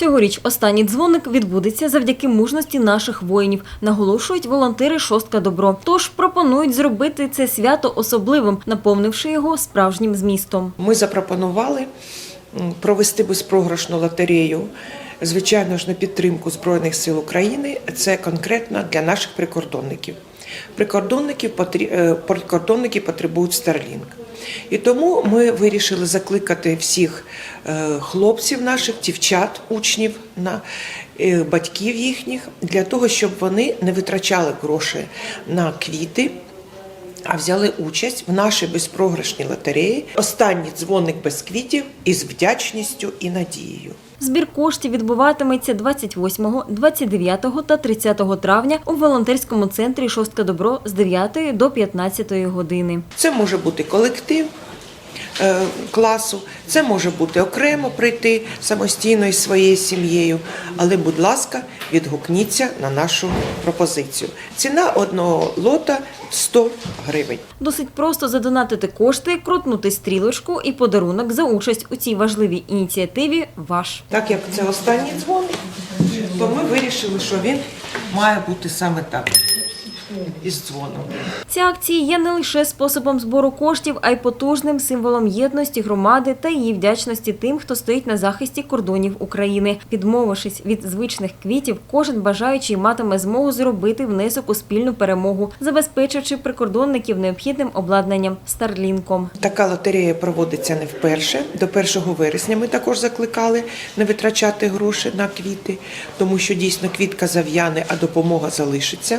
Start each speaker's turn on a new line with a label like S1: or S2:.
S1: Цьогоріч останній дзвоник відбудеться завдяки мужності наших воїнів, наголошують волонтери Шостка Добро. Тож пропонують зробити це свято особливим, наповнивши його справжнім змістом.
S2: Ми запропонували провести безпрограшну лотерею. Звичайно ж, на підтримку Збройних сил України. Це конкретно для наших прикордонників. Прикордонників потрі- е, прикордонники потребують Starlink. І тому ми вирішили закликати всіх е, хлопців наших, дівчат, учнів, на е, батьків їхніх для того, щоб вони не витрачали гроші на квіти, а взяли участь в нашій безпрограшній лотереї. Останній дзвоник без квітів із вдячністю і надією.
S1: Збір коштів відбуватиметься 28, 29 та 30 травня у волонтерському центрі Шостка Добро з 9 до 15 години.
S2: Це може бути колектив класу, це може бути окремо прийти самостійно із своєю сім'єю. Але, будь ласка, відгукніться на нашу пропозицію. Ціна одного лота 100 гривень.
S1: Досить просто задонатити кошти, крутнути стрілочку і подарунок за участь у цій важливій ініціативі ваш.
S2: Так як це останній дзвоник, то ми вирішили, що він має бути саме так. Із дзвоном.
S1: Ця акція є не лише способом збору коштів, а й потужним символом єдності громади та її вдячності тим, хто стоїть на захисті кордонів України. Відмовившись від звичних квітів, кожен бажаючий матиме змогу зробити внесок у спільну перемогу, забезпечивши прикордонників необхідним обладнанням Старлінком.
S2: Така лотерея проводиться не вперше. До 1 вересня ми також закликали не витрачати гроші на квіти, тому що дійсно квітка зав'яне, а допомога залишиться.